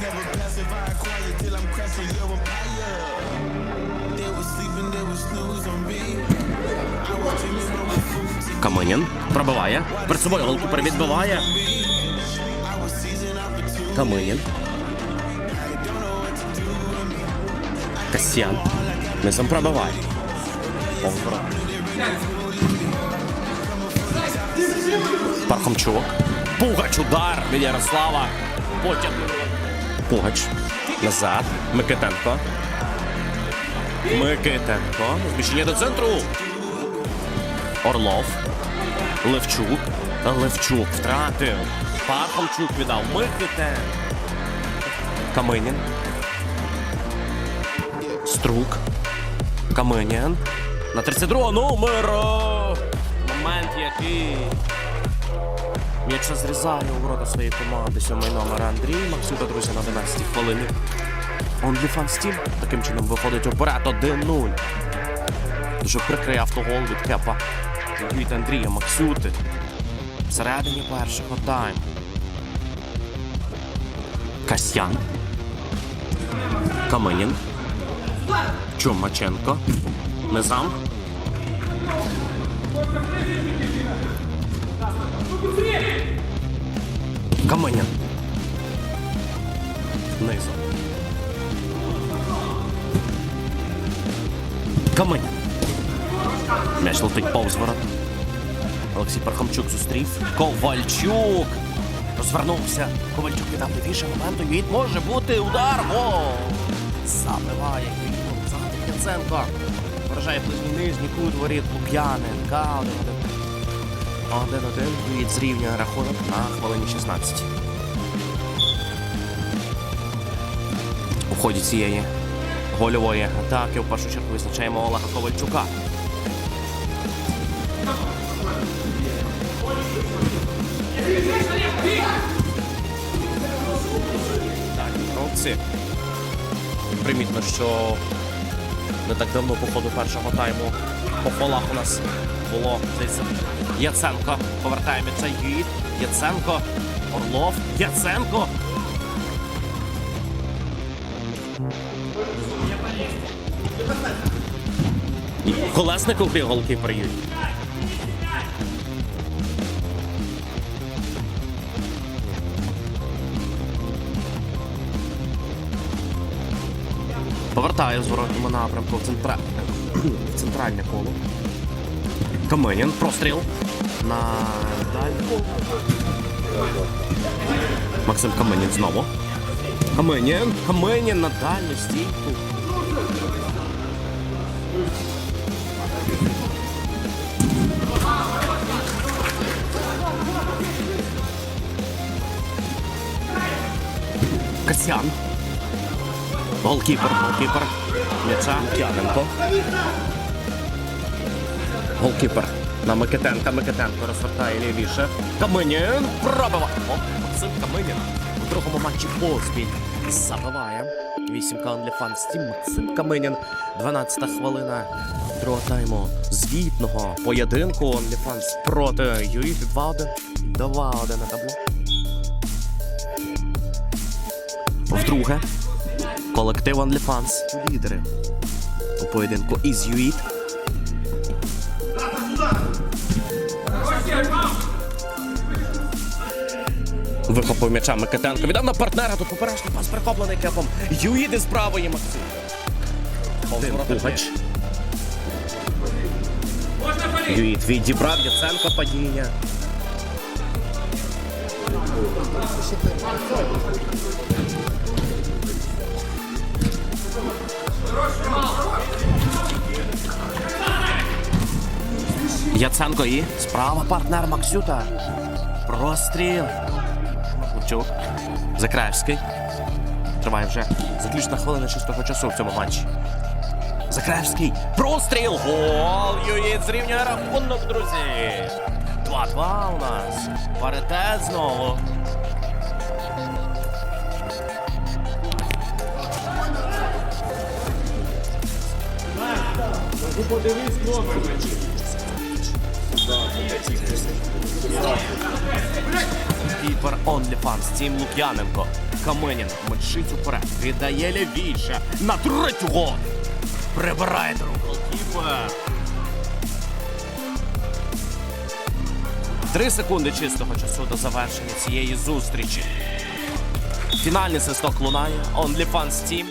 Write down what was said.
Never passive, I acquire till I'm crashing your empire. They was sleeping, they was snooze on me. I was dreaming of my food. Каменін пробиває. Перед собою голкіпер відбиває. Каменін. Касьян. Низом пробиває. Овбра. Пархомчук. Пугач удар від Ярослава. Потяг. Пугач. Назад. Микитенко. Микитенко. Зміщення до центру. Орлов. Левчук. Левчук втратив. Пархомчук віддав. Микитенко. Каменін. Струк. Каменін. На 32 номеру. Момент який. М'яча зрізає у ворота своєї команди. Сьомий номер Андрій. Максюта, друзі, на 11 хвилині. OnlyFans Team таким чином виходить уперед 1-0. Дуже прикрий автогол від Кепа. Від Андрія Максюти. Всередині першого тайму. Касьян. Каменін. Чумаченко. Низам. Каменін. Низом. Каменін. М'яч летить повз ворот. Олексій Пархомчук зустрів. Ковальчук. Розвернувся. Ковальчук віддав лівіше моменту. Від може бути удар. Гол. Забиває. Загадик Яценко. Вражає ближній нижній кут воріт Лук'яненка. Один-один. Один-один. Квіт зрівнює рахунок на хвилині 16. У ході цієї гольової атаки в першу чергу визначаємо Олега Ковальчука. Примітно, що не так давно по ходу першого тайму по фолах у нас було здається, Яценко. Повертає м'яча. Яценко. Орлов. Яценко. Колесник укрив голкіпер Юїд. Повертає в зворотньому напрямку в центральне коло. Каменін, простріл. На дальку. Максим Каменін знову. Каменін. Каменін на дальню стійку. Касян. Голкіпер, голкіпер. М'яча Тяненко. Голкіпер на Микитенка. Микитенко розвертає лівіше. Каменін пробиває. О, Максим Каменін у другому матчі поспіль забиває. Вісімка OnlyFans Team. Максим Каменін. 12 хвилина другого тайму звітного поєдинку OnlyFans проти ЮІ 2-1. 2-1 на табло. Вдруге. Колектив OnlyFans. Лідери у поєдинку із ЮІТ. Вихопив м'яча Микитенко. Віддав на партнера. Тут поперечний пас перехоплений кепом. Юїд із правої Максим. Пугач. Юїд відібрав Яценко падіння. Яценко і справа партнер Максюта. Простріл. Кравчук. Закраївський. Триває вже заключна хвилина шостого часу в цьому матчі. Закраївський. Простріл! Гол! Юїд зрівнює рахунок, друзі. 2-2 у нас. Паритет знову. Ну, подивись номер. OnlyFans, Тім Лук'яненко. Каменін мчить уперед. Віддає лівіше. На третього. Прибирає другу голкіпер. Три секунди чистого часу до завершення цієї зустрічі. Фінальний свисток лунає. OnlyFans Team